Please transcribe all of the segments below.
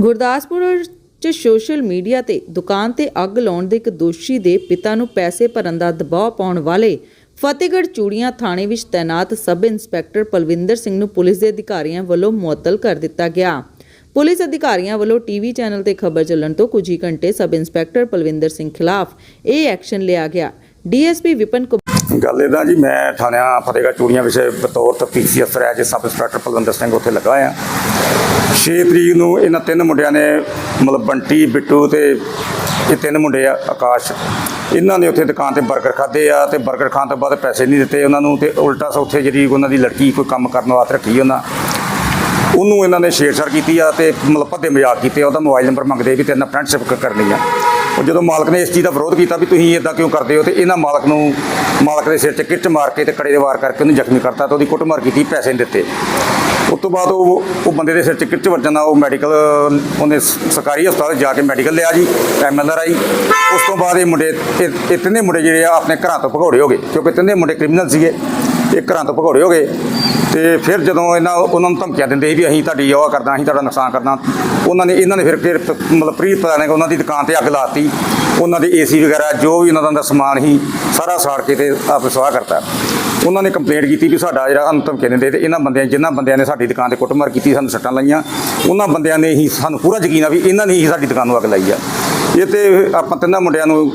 ਗੁਰਦਾਸਪੁਰ 'ਚ social media ਤੇ ਦੁਕਾਨ ਤੇ ਅੱਗ ਲਾਉਣ ਦੇ ਇੱਕ ਦੋਸ਼ੀ ਦੇ ਪਿਤਾ ਨੂੰ ਪੈਸੇ ਭਰਨ ਦਾ ਦਬਾਅ ਪਾਉਣ ਵਾਲੇ ਫਤਿਹਗੜ੍ਹ ਚੂੜੀਆਂ ਥਾਣੇ ਵਿੱਚ ਤਾਇਨਾਤ ਸਬ ਇੰਸਪੈਕਟਰ ਪਲਵਿੰਦਰ ਸਿੰਘ ਨੂੰ ਪੁਲਿਸ ਦੇ ਅਧਿਕਾਰੀਆਂ ਵੱਲੋਂ ਮੁਅੱਤਲ ਕਰ ਦਿੱਤਾ ਗਿਆ। ਪੁਲਿਸ ਅਧਿਕਾਰੀਆਂ ਵੱਲੋਂ ਟੀਵੀ ਚੈਨਲ ਤੇ ਖਬਰ ਚੱਲਣ ਤੋਂ ਕੁਝ ਹੀ ਘੰਟੇ ਸਬ ਇੰਸਪੈਕਟਰ ਪਲਵਿੰਦਰ ਸਿੰਘ ਖਿਲਾਫ ਇਹ ਐਕਸ਼ਨ ਲਿਆ ਗਿਆ। ਡੀਐਸਪੀ ਵਿਪਨ ਕੁਮਾਰ ਗੱਲ ਇਹਦਾ ਜੀ, ਮੈਂ ਥਾਣਿਆਂ ਫਤਿਹਗੜ੍ਹ ਚੂੜੀਆਂ ਵਿਖੇ ਬਤੌਰ ਤਫਤੀਸ਼ੀ ਅਫਸਰ ਹੈ, ਜੇ ਸਬ ਇੰਸਪੈਕਟਰ ਪਲਵਿੰਦਰ ਸਿੰਘ ਉੱਥੇ ਲੱਗਾ ਆ 6 ਤਰੀਕ ਨੂੰ ਇਹਨਾਂ ਤਿੰਨ ਮੁੰਡਿਆਂ ਨੇ, ਮਤਲਬ ਬੰਟੀ, ਬਿੱਟੂ ਤੇ ਇਹ ਤਿੰਨ ਮੁੰਡੇ ਆ, ਆਕਾਸ਼, ਇਹਨਾਂ ਨੇ ਉੱਥੇ ਦੁਕਾਨ ਤੇ 버ਗਰ ਖਾਦੇ ਆ ਤੇ 버ਗਰ ਖਾਣ ਤੋਂ ਬਾਅਦ ਪੈਸੇ ਨਹੀਂ ਦਿੱਤੇ ਉਹਨਾਂ ਨੂੰ ਤੇ ਉਲਟਾ ਸਾ ਉੱਥੇ ਜਿਹੜੀ ਉਹਨਾਂ ਦੀ ਲੜਕੀ ਕੋਈ ਕੰਮ ਕਰਨ ਵਾਸਤੇ ਰੱਖੀ ਉਹਨਾਂ ਉਹਨੂੰ ਇਹਨਾਂ ਨੇ ਛੇੜਛਾੜ ਕੀਤੀ ਆ ਤੇ ਮਤਲਬ ਭੱਦੇ ਮਜ਼ਾਕ ਕੀਤੇ ਆ, ਉਹਦਾ ਮੋਬਾਈਲ ਨੰਬਰ ਮੰਗਦੇ ਵੀ ਤੇਰੇ ਨਾਲ ਫਰੈਂਡਸ਼ਿਪ ਕਰਨੀ ਆ। ਉਹ ਜਦੋਂ ਮਾਲਕ ਨੇ ਇਸ ਚੀਜ਼ ਦਾ ਵਿਰੋਧ ਕੀਤਾ ਵੀ ਤੁਸੀਂ ਇਦਾਂ ਕਿਉਂ ਕਰਦੇ ਹੋ ਤੇ ਇਹਨਾਂ ਮਾਲਕ ਨੂੰ ਮਾਲਕ ਦੇ ਸਿਰ 'ਚ ਕਿਰਚ ਮਾਰ ਕੇ ਤੇ ਕੜੇ ਦੇ ਵਾਰ ਕਰਕੇ ਉਹਨੂੰ ਜ਼ਖਮੀ ਕਰਤਾ ਤੇ ਉਹਦੀ ਕੁੱਟਮਾਰ ਕੀਤੀ ਪੈਸੇ ਨਹੀਂ ਦਿੱਤੇ। ਉਸ ਤੋਂ ਬਾਅਦ ਉਹ ਉਹ ਬੰਦੇ ਦੇ ਸਿਰ 'ਚ ਕਿਰਚ ਵੱਜਣ ਦਾ ਉਹ ਮੈਡੀਕਲ ਉਹਨੇ ਸਰਕਾਰੀ ਹਸਪਤਾਲ ਜਾ ਕੇ ਮੈਡੀਕਲ ਲਿਆ ਜੀ ਐਮਐਲਆਰ ਆਈ। ਉਸ ਤੋਂ ਬਾਅਦ ਇਹ ਮੁੰਡੇ ਇਹ ਇਹ ਤਿੰਨੇ ਮੁੰਡੇ ਜਿਹੜੇ ਆ ਆਪਣੇ ਘਰਾਂ ਤੋਂ ਭਗੌੜੇ ਹੋ ਗਏ ਕਿਉਂਕਿ ਤਿੰਨੇ ਮੁੰਡੇ ਕ੍ਰਿਮੀਨਲ ਸੀਗੇ। ਇਹ ਘਰਾਂ ਤੋਂ ਭਗੌੜੇ ਹੋ ਗਏ। ਤੇ ਫਿਰ ਜਦੋਂ ਇਹਨਾਂ ਉਹਨਾਂ ਨੂੰ ਧਮਕੀਆਂ ਦਿੰਦੇ ਸੀ ਵੀ ਅਸੀਂ ਤੁਹਾਡੀ ਉਹ ਕਰਦਾ, ਅਸੀਂ ਤੁਹਾਡਾ ਨੁਕਸਾਨ ਕਰਨਾ ਉਹਨਾਂ ਨੇ, ਇਹਨਾਂ ਨੇ ਫਿਰ ਫਿਰ ਮਤਲਬ ਪ੍ਰੀਤ ਪਤਾ ਨਹੀਂ ਉਹਨਾਂ ਦੀ ਦੁਕਾਨ ਤੇ ਅੱਗ ਲਾਤੀ ਉਹਨਾਂ ਦੇ ਏਸੀ ਵਗੈਰਾ, ਜੋ ਵੀ ਉਹਨਾਂ ਦਾ ਸਮਾਨ ਸੀ, ਸਾਰਾ ਸਾੜ ਕੇ ਤੇ ਆਪੇ ਸਵਾਹ ਕਰਤਾ। ਉਹਨਾਂ ਨੇ ਕੰਪਲੇਂਟ ਕੀਤੀ ਵੀ ਸਾਡਾ ਜਿਹੜਾ ਸਾਨੂੰ ਧਮਕੀਆਂ ਦਿੰਦੇ ਤੇ ਇਹਨਾਂ ਬੰਦਿਆਂ, ਜਿਨ੍ਹਾਂ ਬੰਦਿਆਂ ਨੇ ਸਾਡੀ ਦੁਕਾਨ ਤੇ ਕੁੱਟਮਾਰ ਕੀਤੀ, ਸਾਨੂੰ ਸੱਟਾਂ ਲਾਈਆਂ। ਉਹਨਾਂ ਬੰਦਿਆਂ ਨੇ ਹੀ ਸਾਨੂੰ ਪੂਰਾ ਯਕੀਨ ਆ ਵੀ ਇਹਨਾਂ ਨੇ ਹੀ ਸਾਡੀ ਦੁਕਾਨ ਨੂੰ ਅੱਗ ਲਾਈ ਆ। ਇਹ ਤੇ ਆਪਾਂ ਤਿੰਨਾਂ ਮੁੰਡਿਆਂ ਨੂੰ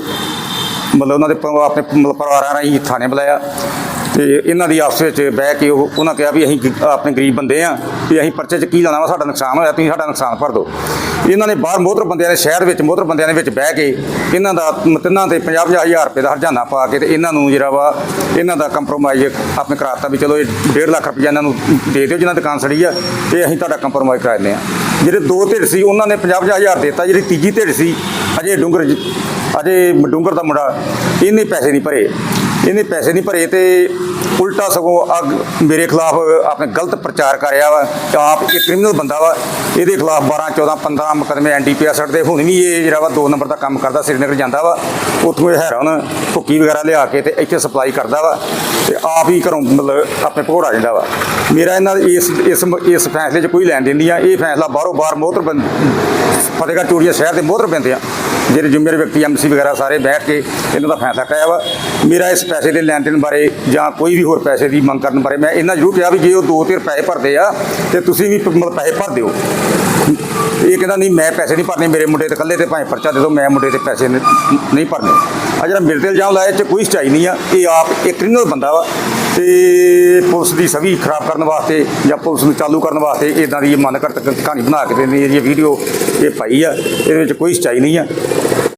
ਮਤਲਬ ਉਹਨਾਂ ਦੇ ਆਪਣੇ ਮਤਲਬ ਪਰਿਵਾਰਾਂ ਰਾਹੀਂ ਥਾਣੇ ਬੁਲਾਇਆ। ਤੇ ਇਹਨਾਂ ਦੀ ਆਪਸ ਵਿੱਚ ਬਹਿ ਕੇ ਉਹ, ਉਹਨਾਂ ਕਿਹਾ ਵੀ ਅਸੀਂ ਗ- ਆਪਣੇ ਗਰੀਬ ਬੰਦੇ ਆ, ਵੀ ਅਸੀਂ ਪਰਚੇ 'ਚ ਕੀ ਲਾਣਾ ਵਾ, ਸਾਡਾ ਨੁਕਸਾਨ ਹੋਇਆ, ਤੁਸੀਂ ਸਾਡਾ ਨੁਕਸਾਨ ਭਰ ਦਿਓ। ਇਹਨਾਂ ਨੇ ਬਾਹਰ ਮੋਹਤਰ ਬੰਦਿਆਂ ਨੇ ਸ਼ਹਿਰ ਵਿੱਚ, ਮੋਹਤਰ ਬੰਦਿਆਂ ਦੇ ਵਿੱਚ ਬਹਿ ਕੇ ਇਹਨਾਂ ਦਾ ਮ- ਤਿੰਨਾਂ ਤੇ 50 ਹਜ਼ਾਰ ਰੁਪਏ ਦਾ ਹਰਜਾਨਾ ਪਾ ਕੇ ਤੇ ਇਹਨਾਂ ਨੂੰ ਜਿਹੜਾ ਵਾ, ਇਹਨਾਂ ਦਾ ਕੰਪਰੋਮਾਈਜ਼ ਆਪਣੇ ਕਰਾਤਾ ਵੀ ਚਲੋ ਇਹ 1.5 ਲੱਖ ਰੁਪਏ ਇਹਨਾਂ ਨੂੰ ਦੇ ਦਿਓ ਜਿਹਨਾਂ ਦੁਕਾਨ ਸੜੀ ਆ, ਤੇ ਅਸੀਂ ਤੁਹਾਡਾ ਕੰਪਰੋਮਾਈਜ਼ ਕਰਾ ਦਿੰਦੇ ਆ। ਜਿਹੜੇ ਦੋ ਧਿਰ ਸੀ, ਉਹਨਾਂ ਨੇ 50 ਹਜ਼ਾਰ ਦਿੱਤਾ, ਜਿਹੜੀ ਤੀਜੀ ਧਿਰ ਸੀ, ਅਜੇ ਡੂੰਗਰ ਜ- ਅਜੇ ਡੂੰਗਰ ਦਾ ਮੁੰਡਾ ਇਹਨੇ ਪੈਸੇ ਨਹੀਂ ਭਰੇ। ਇਹਨੇ ਪੈਸੇ ਨਹੀਂ ਭਰੇ ਤੇ ਉਲਟਾ ਸਗੋਂ ਅੱਗ ਮੇਰੇ ਖਿਲਾਫ ਆਪਣੇ ਗਲਤ ਪ੍ਰਚਾਰ ਕਰ ਰਿਹਾ ਵਾ। ਕਿ ਆਪ ਇਹ ਕ੍ਰਿਮੀਨਲ ਬੰਦਾ ਵਾ। ਇਹਦੇ ਖਿਲਾਫ 12 14 15 ਮੁਕਦਮੇ ਐਨਡੀਪੀਐਸ ਦੇ ਹੁਣ ਵੀ ਇਹ ਜਿਹੜਾ ਵਾ 2 ਨੰਬਰ ਦਾ ਕੰਮ ਕਰਦਾ, ਸ੍ਰੀਨਗਰ ਜਾਂਦਾ ਵਾ। ਉੱਥੋਂ ਇਹ ਹੈਰਾਨ ਭੁੱਕੀ ਵਗੈਰਾ ਲਿਆ ਕੇ ਤੇ ਇੱਥੇ ਸਪਲਾਈ ਕਰਦਾ ਵਾ ਤੇ ਆਪ ਹੀ ਘਰੋਂ ਮਤਲਬ ਆਪਣੇ ਭੋੜਾ ਜਾਂਦਾ ਵਾ। ਮੇਰਾ ਇਹਨਾਂ ਦੇ ਇਸ ਇਸ ਇਸ ਫੈਸਲੇ 'ਚ ਕੋਈ ਲੈਣ ਦੇਣ ਨਹੀਂ ਆ। ਇਹ ਫੈਸਲਾ ਬਾਹਰੋਂ ਬਾਹਰ ਮੋਹਤਰ ਬੰਦ ਫਤਿਹਗੜ੍ਹ ਚੂੜੀਆਂ ਸ਼ਹਿਰ ਦੇ ਮੋਹਤਰ ਪੈਂਦੇ ਆ। ਜਿਹੜੇ ਜ਼ਿੰਮੇਵਾਰ ਵਿਅਕਤੀ ਐਮਸੀ ਵਗੈਰਾ ਸਾਰੇ ਬੈਠ ਕੇ ਇਹਨਾਂ ਦਾ ਫੈਸਲਾ ਕਰਾਇਆ ਵਾ। ਮੇਰਾ ਇਸ ਪੈਸੇ ਦੇ ਲੈਣ ਦੇਣ ਬਾਰੇ ਜਾਂ ਕੋਈ ਵੀ ਹੋਰ ਪੈਸੇ ਦੀ ਮੰਗ ਕਰਨ ਬਾਰੇ ਮੈਂ ਇਹਨਾਂ ਜ਼ਰੂਰ ਕਿਹਾ ਵੀ ਜੇ ਉਹ ਦੋ ਤਿਰ ਪੈਸੇ ਭਰਦੇ ਆ, ਤੇ ਤੁਸੀਂ ਵੀ ਪ- ਮਤਲਬ ਪੈਸੇ ਭਰ ਦਿਓ। ਇਹ ਕਹਿੰਦਾ, ਨਹੀਂ, ਮੈਂ ਪੈਸੇ ਨਹੀਂ ਭਰਨੇ, ਮੇਰੇ ਮੁੰਡੇ ਤੇ ਇਕੱਲੇ ਤੇ ਭਾਵੇਂ ਪਰਚਾ ਦੇ ਦਿਓ, ਮੈਂ ਮੁੰਡੇ ਤੇ ਪੈਸੇ ਨਹੀਂ ਭਰਨੇ। ਆ ਜਿਹੜਾ ਮੇਰੇ ਤੇ ਇਲਜ਼ਾਮ ਲਾਇਆ, ਇਹ 'ਚ ਕੋਈ ਸਚਾਈ ਨਹੀਂ ਆ। ਇਹ ਆਪ ਇੱਕ ਕ੍ਰਿਮੀਨਲ ਬੰਦਾ ਵਾ। ਤੇ ਪੁਲਿਸ ਦੀ ਸਵੀ ਖਰਾਬ ਕਰਨ ਵਾਸਤੇ ਜਾਂ ਪੁਲਿਸ ਨੂੰ ਚਾਲੂ ਕਰਨ ਵਾਸਤੇ ਇਦਾਂ ਦੀ ਮਨ ਘੜਤ ਕਹਾਣੀ ਬਣਾ ਕੇ ਦਿੰਦੀ ਹੈ ਇਹ ਵੀਡੀਓ ਇਹ ਪਾਈ ਆ, ਇਹਦੇ ਵਿੱਚ ਕੋਈ ਸਚਾਈ ਨਹੀਂ ਆ।